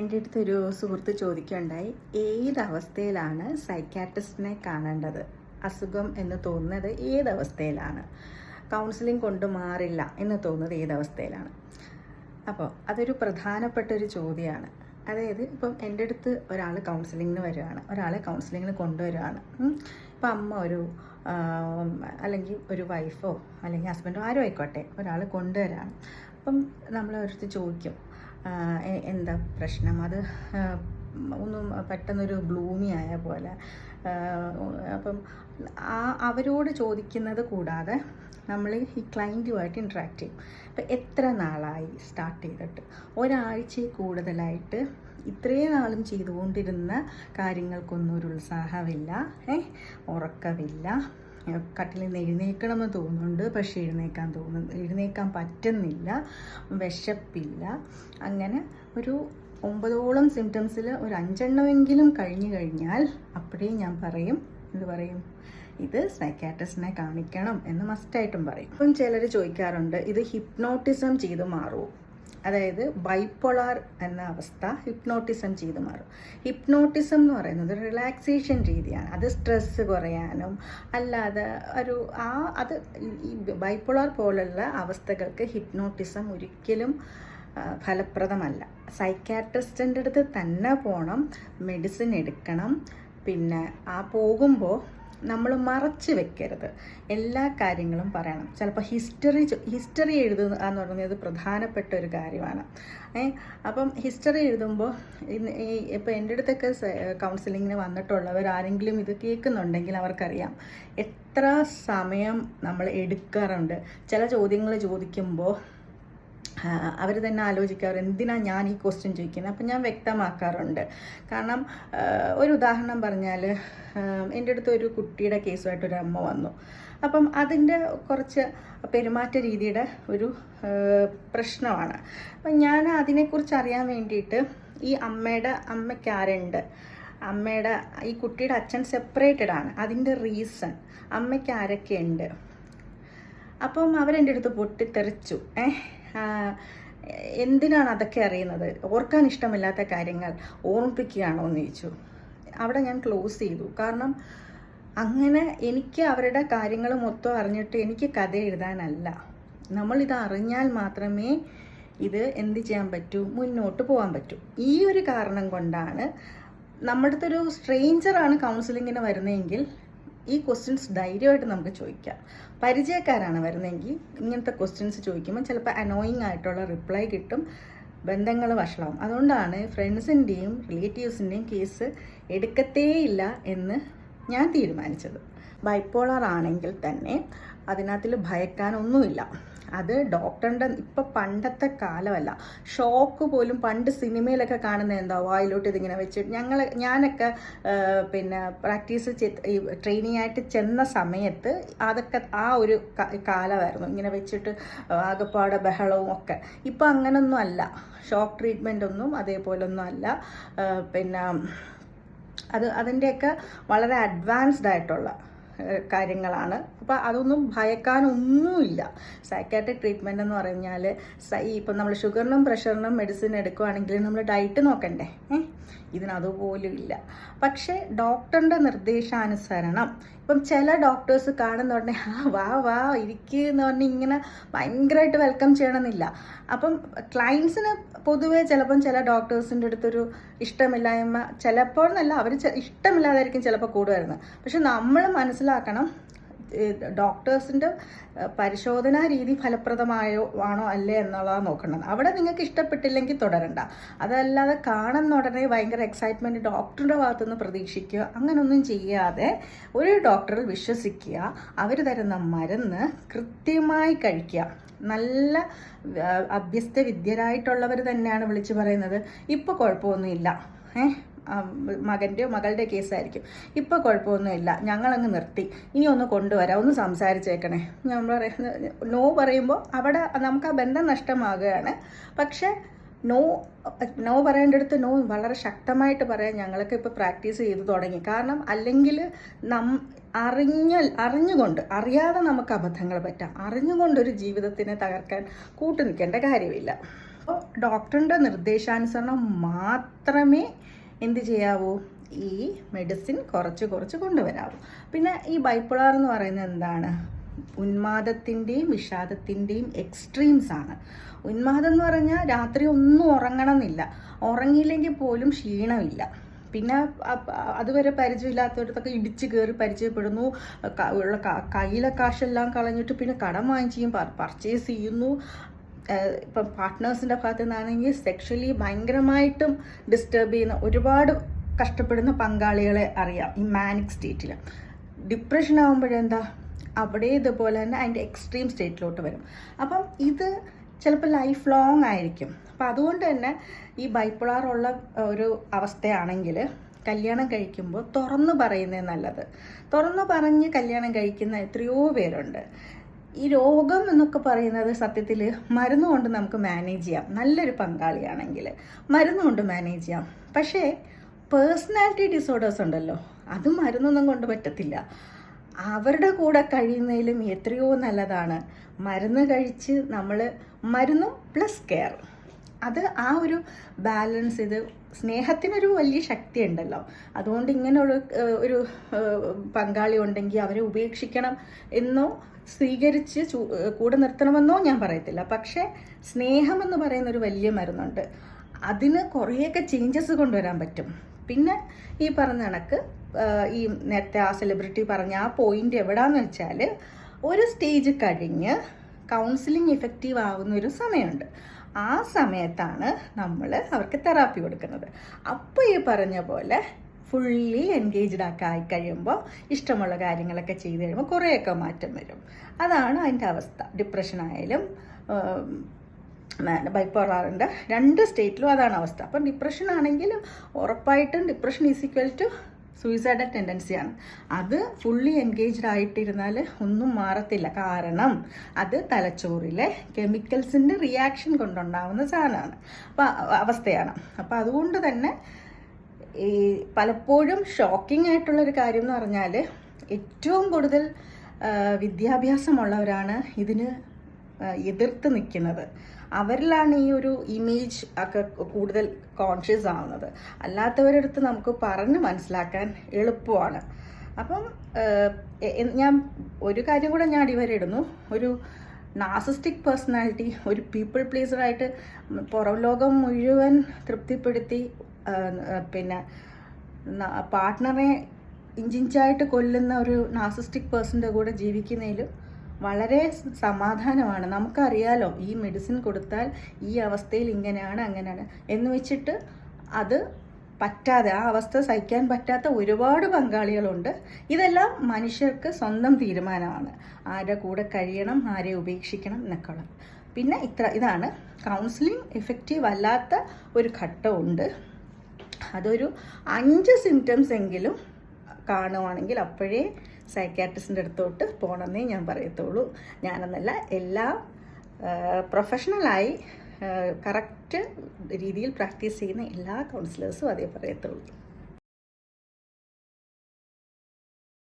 എന്റെ അടുത്തൊരു സുഹൃത്ത് ചോദിക്കുകയുണ്ടായി ഏത് അവസ്ഥയിലാണ് സൈക്കാട്രിസ്റ്റിനെ കാണേണ്ടത്? അസുഖം എന്ന് തോന്നുന്നത് ഏതവസ്ഥയിലാണ്? കൗൺസിലിംഗ് കൊണ്ട് മാറില്ല എന്ന് തോന്നുന്നത് ഏതവസ്ഥയിലാണ്? അപ്പോൾ അതൊരു പ്രധാനപ്പെട്ട ഒരു ചോദ്യമാണ്. അതായത് ഇപ്പം എന്റെ അടുത്ത് ഒരാൾ കൗൺസിലിങ്ങിന് വരികയാണ് ഒരാളെ കൗൺസിലിങ്ങിന് കൊണ്ടുവരികയാണ്. ഇപ്പം അമ്മ ഒരു അല്ലെങ്കിൽ ഒരു വൈഫോ അല്ലെങ്കിൽ ഹസ്ബൻഡോ ആരോ ആയിക്കോട്ടെ ഒരാൾ കൊണ്ടുവരാണ് അപ്പം നമ്മൾ അടുത്ത് ചോദിക്കും എന്താ പ്രശ്നം? അത് ഒന്നും പെട്ടെന്നൊരു ബ്ലൂമി ആയ പോലെ. അപ്പം ആ അവരോട് ചോദിക്കുന്നത് കൂടാതെ നമ്മൾ ഈ ക്ലയന്റുമായിട്ട് ഇൻട്രാക്ട് ചെയ്യും. അപ്പം എത്ര നാളായി സ്റ്റാർട്ട് ചെയ്തിട്ട്? ഒരാഴ്ചയിൽ കൂടുതലായിട്ട് ഇത്രയും നാളും ചെയ്തുകൊണ്ടിരുന്ന കാര്യങ്ങൾക്കൊന്നും ഒരു ഉത്സാഹമില്ല ഏ? ഉറക്കമില്ല. കട്ടിലിൽ നിന്ന് എഴുന്നേൽക്കണമെന്ന് തോന്നുന്നുണ്ട് പക്ഷേ എഴുന്നേക്കാൻ തോന്നുന്നു എഴുന്നേക്കാൻ പറ്റുന്നില്ല വിശപ്പില്ല. അങ്ങനെ ഒരു ഒമ്പതോളം സിംറ്റംസിൽ ഒരു അഞ്ചെണ്ണമെങ്കിലും കഴിഞ്ഞു കഴിഞ്ഞാൽ അപ്പോഴേ ഞാൻ പറയും എന്ത് പറയും? ഇത് സൈക്കാട്രിസ്റ്റിനെ കാണിക്കണം എന്ന് മസ്റ്റായിട്ടും പറയും. ഇപ്പം ചിലർ ചോദിക്കാറുണ്ട് ഇത് ഹിപ്നോട്ടിസം ചെയ്ത് മാറുമോ അതായത് ബൈപ്പൊളാർ എന്ന അവസ്ഥ ഹിപ്നോട്ടിസം ചെയ്ത് മാറും. ഹിപ്നോട്ടിസം എന്ന് പറയുന്നത് റിലാക്സേഷൻ രീതിയാണ്. അത് സ്ട്രെസ്സ് കുറയാനും അല്ലാതെ ഒരു ആ അത് ഈ ബൈപ്പൊളാർ പോലുള്ള അവസ്ഥകൾക്ക് ഹിപ്നോട്ടിസം ഒരിക്കലും ഫലപ്രദമല്ല. സൈക്കാട്രിസ്റ്റിന്റെ അടുത്ത് തന്നെ പോകണം മെഡിസിൻ എടുക്കണം. പിന്നെ ആ പോകുമ്പോൾ നമ്മൾ മറച്ച് വെക്കരുത്. എല്ലാ കാര്യങ്ങളും പറയണം. ചിലപ്പോൾ ഹിസ്റ്ററി ഹിസ്റ്ററി എഴുതുക എന്ന് പറയുന്നത് പ്രധാനപ്പെട്ട ഒരു കാര്യമാണ്. അപ്പം ഹിസ്റ്ററി എഴുതുമ്പോൾ ഇപ്പോൾ എന്റെ അടുത്തൊക്കെ കൗൺസിലിങ്ങിന് വന്നിട്ടുള്ളവർ ആരെങ്കിലും ഇത് കേൾക്കുന്നുണ്ടെങ്കിൽ അവർക്കറിയാം. എത്ര സമയം നമ്മൾ എടുക്കാറുണ്ട്. ചില ചോദ്യങ്ങൾ ചോദിക്കുമ്പോൾ അവർ തന്നെ ആലോചിക്കാറ് എന്തിനാണ് ഞാൻ ഈ ക്വസ്റ്റ്യൻ ചോദിക്കുന്നത് അപ്പം ഞാൻ വ്യക്തമാക്കാറുണ്ട്. കാരണം ഒരു ഉദാഹരണം പറഞ്ഞാൽ എന്റെ അടുത്ത് ഒരു കുട്ടിയുടെ കേസുമായിട്ട് ഒരു അമ്മ വന്നു. അപ്പം അതിന്റെ കുറച്ച് പെരുമാറ്റ രീതിയുടെ ഒരു പ്രശ്നമാണ്. അപ്പം ഞാൻ അതിനെക്കുറിച്ച് അറിയാൻ വേണ്ടിയിട്ട് ഈ അമ്മയുടെ അമ്മയ്ക്ക് ആരുണ്ട്? അമ്മയുടെ ഈ കുട്ടിയുടെ അച്ഛൻ സെപ്പറേറ്റഡ് ആണ്. അതിന്റെ റീസൺ അമ്മയ്ക്ക് ആരൊക്കെയുണ്ട് അപ്പം അവരെന്റെ അടുത്ത് പൊട്ടിത്തെറിച്ചു. ഏഹ് എന്തിനാണ് അതൊക്കെ അറിയുന്നത്? ഓർക്കാൻ ഇഷ്ടമില്ലാത്ത കാര്യങ്ങൾ ഓർമ്മിപ്പിക്കുകയാണോ എന്ന് ചോദിച്ചു. അവിടെ ഞാൻ ക്ലോസ് ചെയ്തു. കാരണം അങ്ങനെ എനിക്ക് അവരുടെ കാര്യങ്ങൾ മൊത്തം അറിഞ്ഞിട്ട് എനിക്ക് കഥ എഴുതാനല്ല. നമ്മളിത് അറിഞ്ഞാൽ മാത്രമേ ഇത് എന്ത് ചെയ്യാൻ പറ്റൂ? മുന്നോട്ട് പോകാൻ പറ്റൂ. ഈ ഒരു കാരണം കൊണ്ടാണ് നമ്മുടെ അടുത്തൊരു സ്ട്രെയിഞ്ചറാണ് കൗൺസിലിങ്ങിന് വരുന്നതെങ്കിൽ ഈ ക്വസ്റ്റ്യൻസ് ധൈര്യമായിട്ട് നമുക്ക് ചോദിക്കാം. പരിചയക്കാരാണ് വരുന്നതെങ്കിൽ ഇങ്ങനത്തെ ക്വസ്റ്റ്യൻസ് ചോദിക്കുമ്പോൾ ചിലപ്പോൾ അനോയിങ് ആയിട്ടുള്ള റിപ്ലൈ കിട്ടും ബന്ധങ്ങൾ വഷളാവും. അതുകൊണ്ടാണ് ഫ്രണ്ട്സിന്റെയും റിലേറ്റീവ്സിന്റെയും കേസ് എടുക്കത്തേയില്ല എന്ന് ഞാൻ തീരുമാനിച്ചത്. ബൈപ്പോളർ ആണെങ്കിൽ തന്നെ അതിനകത്തിൽ ഭയക്കാനൊന്നുമില്ല. അത് ഡോക്ടറിന്റെ ഇപ്പം പണ്ടത്തെ കാലമല്ല. ഷോക്ക് പോലും പണ്ട് സിനിമയിലൊക്കെ കാണുന്ന എന്താ വായിലോട്ട് ഇതിങ്ങനെ വെച്ചിട്ട് ഞങ്ങൾ ഞാനൊക്കെ പിന്നെ പ്രാക്ടീസ് ട്രെയിനിങ് ആയിട്ട് ചെന്ന സമയത്ത് അതൊക്കെ ആ ഒരു കാലമായിരുന്നു. ഇങ്ങനെ വെച്ചിട്ട് ആകപ്പാടെ ബഹളവും ഒക്കെ. ഇപ്പം അങ്ങനൊന്നും അല്ല. ഷോക്ക് ട്രീറ്റ്മെന്റ് ഒന്നും അതേപോലൊന്നും അല്ല. പിന്നെ അത് അതിന്റെയൊക്കെ വളരെ അഡ്വാൻസ്ഡ് ആയിട്ടുള്ള കാര്യങ്ങളാണ്. അപ്പോൾ അതൊന്നും ഭയക്കാനൊന്നുമില്ല. സൈക്കാട്രിക് ട്രീറ്റ്മെന്റ് എന്ന് പറഞ്ഞാൽ ഇപ്പം നമ്മൾ ഷുഗറിനും പ്രഷറിനും മെഡിസിൻ എടുക്കുവാണെങ്കിൽ നമ്മൾ ഡയറ്റ് നോക്കണ്ടേ? ഏഹ് ഇതിനതുപോലും ഇല്ല. പക്ഷേ ഡോക്ടറിന്റെ നിർദ്ദേശാനുസരണം ഇപ്പം ചില ഡോക്ടേഴ്സ് കാണുന്ന ഉടനെ ആ വാ വാ ഇരിക്കുക എന്ന് പറഞ്ഞ് ഇങ്ങനെ ഭയങ്കരമായിട്ട് വെൽക്കം ചെയ്യണമെന്നില്ല. അപ്പം ക്ലയൻസിന് പൊതുവേ ചിലപ്പം ചില ഡോക്ടേഴ്സിന്റെ അടുത്തൊരു ഇഷ്ടമില്ലായ്മ ചിലപ്പോൾ എന്നല്ല അവർ ഇഷ്ടമില്ലാതായിരിക്കും ചിലപ്പോൾ കൂടുവരുന്നത് പക്ഷെ നമ്മൾ മനസ്സിലാക്കണം ഡോക്ടേഴ്സിന്റെ പരിശോധനാ രീതി ഫലപ്രദമായോ ആണോ അല്ലേ എന്നുള്ളതാണ് നോക്കേണ്ടത്. അവിടെ നിങ്ങൾക്ക് ഇഷ്ടപ്പെട്ടില്ലെങ്കിൽ തുടരണ്ട. അതല്ലാതെ കാണുന്ന ഉടനെ ഭയങ്കര എക്സൈറ്റ്മെന്റ് ഡോക്ടറുടെ ഭാഗത്തുനിന്ന് പ്രതീക്ഷിക്കുക അങ്ങനൊന്നും ചെയ്യാതെ ഒരു ഡോക്ടറിൽ വിശ്വസിക്കുക അവർ തരുന്ന മരുന്ന് കൃത്യമായി കഴിക്കുക. നല്ല അഭ്യസ്ത വിദ്യരായിട്ടുള്ളവർ തന്നെയാണ് വിളിച്ചു പറയുന്നത്. ഇപ്പോൾ കുഴപ്പമൊന്നുമില്ല. ഏഹ് മകന്റെയോ മകളുടെ കേസായിരിക്കും. ഇപ്പോൾ കുഴപ്പമൊന്നുമില്ല. ഞങ്ങളങ്ങ് നിർത്തി. ഇനി ഒന്ന് കൊണ്ടുവരാം. ഒന്ന് സംസാരിച്ചേക്കണേ. നമ്മൾ പറയുന്നത് നോ പറയുമ്പോൾ അവിടെ നമുക്ക് ആ ബന്ധം നഷ്ടമാകുകയാണ്. പക്ഷേ നോ നോ പറയേണ്ടടുത്ത് നോ വളരെ ശക്തമായിട്ട് പറയാൻ ഞങ്ങളൊക്കെ ഇപ്പോൾ പ്രാക്ടീസ് ചെയ്ത് തുടങ്ങി. കാരണം അല്ലെങ്കിൽ നം അറിഞ്ഞ അറിഞ്ഞുകൊണ്ട് അറിയാതെ നമുക്ക് അബദ്ധങ്ങൾ പറ്റാം. അറിഞ്ഞുകൊണ്ടൊരു ജീവിതത്തിനെ തകർക്കാൻ കൂട്ടു നിൽക്കേണ്ട കാര്യമില്ല. അപ്പോൾ ഡോക്ടറിന്റെ നിർദ്ദേശാനുസരണം മാത്രമേ എന്ത് ചെയ്യാവൂ? ഈ മെഡിസിൻ കുറച്ച് കുറച്ച് കൊണ്ടുവരാവൂ. പിന്നെ ഈ ബൈപ്പുളാർ എന്ന് പറയുന്നത് എന്താണ്? ഉന്മാദത്തിന്റെയും വിഷാദത്തിന്റെയും എക്സ്ട്രീംസ് ആണ്. ഉന്മാദം എന്ന് പറഞ്ഞാൽ രാത്രി ഒന്നും ഉറങ്ങണമെന്നില്ല. ഉറങ്ങിയില്ലെങ്കിൽ പോലും ക്ഷീണമില്ല. പിന്നെ അതുവരെ പരിചയമില്ലാത്തവരത്തൊക്കെ ഇടിച്ച് കയറി പരിചയപ്പെടുന്നു. ഉള്ള കയ്യിലെ കാശെല്ലാം കളഞ്ഞിട്ട് പിന്നെ കടം വാങ്ങിച്ചും പർച്ചേസ് ചെയ്യുന്നു. ഇപ്പം പാർട്ട്നേഴ്സിന്റെ ഭാഗത്തു നിന്നാണെങ്കിൽ സെക്ഷലി ഭയങ്കരമായിട്ടും ഡിസ്റ്റർബ് ചെയ്യുന്ന ഒരുപാട് കഷ്ടപ്പെടുന്ന പങ്കാളികളെ അറിയാം ഈ മാനിക് സ്റ്റേറ്റിൽ ഡിപ്രഷൻ ആകുമ്പോഴെന്താ അവിടെ ഇതുപോലെ തന്നെ അതിന്റെ എക്സ്ട്രീം സ്റ്റേറ്റിലോട്ട് വരും. അപ്പം ഇത് ചിലപ്പോൾ ലൈഫ് ലോങ് ആയിരിക്കും. അപ്പം അതുകൊണ്ട് തന്നെ ഈ ബൈപ്പോളാർ ഉള്ള ഒരു അവസ്ഥയാണെങ്കിൽ കല്യാണം കഴിക്കുമ്പോൾ തുറന്നു പറയുന്നത് നല്ലത്. തുറന്നു പറഞ്ഞ് കല്യാണം കഴിക്കുന്ന എത്രയോ പേരുണ്ട്. ഈ രോഗം എന്നൊക്കെ പറയുന്നത് സത്യത്തിൽ മരുന്ന് കൊണ്ട് നമുക്ക് മാനേജ് ചെയ്യാം. നല്ലൊരു പങ്കാളിയാണെങ്കിൽ മരുന്ന് കൊണ്ട് മാനേജ് ചെയ്യാം. പക്ഷേ പേഴ്സണാലിറ്റി ഡിസോർഡേഴ്സ് ഉണ്ടല്ലോ. അത് മരുന്നൊന്നും കൊണ്ട് പറ്റത്തില്ല. അവരുടെ കൂടെ കഴിയുന്നതിലും എത്രയോ നല്ലതാണ്. മരുന്ന് കഴിച്ച് നമ്മൾ മരുന്നും പ്ലസ് കെയർ അത് ആ ഒരു ബാലൻസ് ഇത് സ്നേഹത്തിനൊരു വലിയ ശക്തി ഉണ്ടല്ലോ അതുകൊണ്ട് ഇങ്ങനെയുള്ള ഒരു പങ്കാളി ഉണ്ടെങ്കിൽ അവരെ ഉപേക്ഷിക്കണം എന്നോ സ്വീകരിച്ച് കൂടെ നിർത്തണമെന്നോ ഞാൻ പറയത്തില്ല. പക്ഷേ സ്നേഹം എന്ന് പറയുന്ന ഒരു വലിയ മരുന്നുണ്ട്. അതിന് കുറേയൊക്കെ ചേഞ്ചസ് കൊണ്ടുവരാൻ പറ്റും. പിന്നെ ഈ പറഞ്ഞ കണക്ക് ഈ നേരത്തെ ആ സെലിബ്രിറ്റി പറഞ്ഞ ആ പോയിന്റ് എവിടാന്ന് വെച്ചാൽ ഒരു സ്റ്റേജ് കഴിഞ്ഞ് കൗൺസിലിംഗ് ഇഫക്റ്റീവ് ആവുന്ന ഒരു സമയമുണ്ട്. ആ സമയത്താണ് നമ്മൾ അവർക്ക് തെറാപ്പി കൊടുക്കുന്നത്. അപ്പോൾ ഈ പറഞ്ഞ പോലെ ഫുള്ളി എൻഗേജ്ഡ് ഒക്കെ ആയി കഴിയുമ്പോൾ ഇഷ്ടമുള്ള കാര്യങ്ങളൊക്കെ ചെയ്ത് കഴിയുമ്പോൾ കുറേയൊക്കെ മാറ്റം വരും. അതാണ് അതിന്റെ അവസ്ഥ. ഡിപ്രഷൻ ആയാലും ബൈപ്പോളാറിന്റെ രണ്ട് സ്റ്റേറ്റിലും അതാണ് അവസ്ഥ. അപ്പം ഡിപ്രഷൻ ആണെങ്കിൽ ഉറപ്പായിട്ടും depression is equal to suicidal ടെൻഡൻസിയാണ് അത് ഫുള്ളി എൻഗേജ്ഡ് ആയിട്ടിരുന്നാൽ ഒന്നും മാറത്തില്ല. കാരണം അത് തലച്ചോറിലെ കെമിക്കൽസിന്റെ റിയാക്ഷൻ കൊണ്ടുണ്ടാവുന്ന സാധനമാണ്. അപ്പോൾ അവസ്ഥയാണ്. അപ്പോൾ അതുകൊണ്ട് തന്നെ ഈ പലപ്പോഴും ഷോക്കിംഗ് ആയിട്ടുള്ളൊരു കാര്യം എന്ന് പറഞ്ഞാൽ ഏറ്റവും കൂടുതൽ വിദ്യാഭ്യാസമുള്ളവരാണ് ഇതിന് എതിർത്ത് നിൽക്കുന്നത്. അവരിലാണ് ഈ ഒരു ഇമേജ് ഒക്കെ കൂടുതൽ കോൺഷ്യസ് ആവുന്നത്. അല്ലാത്തവരടുത്ത് നമുക്ക് പറഞ്ഞ് മനസ്സിലാക്കാൻ എളുപ്പമാണ്. അപ്പം ഞാൻ ഒരു കാര്യം കൂടെ ഞാൻ അടിവരെ ഇടുന്നു ഒരു നാസിസ്റ്റിക് പേഴ്സണാലിറ്റി ഒരു പീപ്പിൾ പ്ലീസറായിട്ട് പുറം ലോകം മുഴുവൻ തൃപ്തിപ്പെടുത്തി പിന്നെ പാർട്ട്ണറെ ഇഞ്ചിഞ്ചായിട്ട് കൊല്ലുന്ന ഒരു നാസിസ്റ്റിക് പേഴ്സന്റെ കൂടെ ജീവിക്കുന്നതിലും വളരെ സമാധാനമാണ്. നമുക്കറിയാലോ ഈ മെഡിസിൻ കൊടുത്താൽ ഈ അവസ്ഥയിൽ ഇങ്ങനെയാണ് അങ്ങനെയാണ്. എന്ന് വെച്ചിട്ട് അത് പറ്റാതെ ആ അവസ്ഥ സഹിക്കാൻ പറ്റാത്ത ഒരുപാട് പങ്കാളികളുണ്ട്. ഇതെല്ലാം മനുഷ്യർക്ക് സ്വന്തം തീരുമാനമാണ്. ആരുടെ കൂടെ കഴിയണം ആരെ ഉപേക്ഷിക്കണം എന്നൊക്കെ പിന്നെ ഇത്ര ഇതാണ്. കൗൺസിലിംഗ് എഫക്റ്റീവ് അല്ലാത്ത ഒരു ഘട്ടമുണ്ട്. അതൊരു അഞ്ച് സിംറ്റംസ് എങ്കിലും കാണുവാണെങ്കിൽ അപ്പോഴേ സൈക്കാട്രിസ്റ്റിന്റെ അടുത്തോട്ട് പോകണമെന്നേ ഞാൻ പറയത്തുള്ളൂ. ഞാനെന്നല്ല എല്ലാ പ്രൊഫഷണലായി കറക്റ്റ് രീതിയിൽ പ്രാക്ടീസ് ചെയ്യുന്ന എല്ലാ കൗൺസിലേഴ്സും അതേ പറയത്തുള്ളൂ.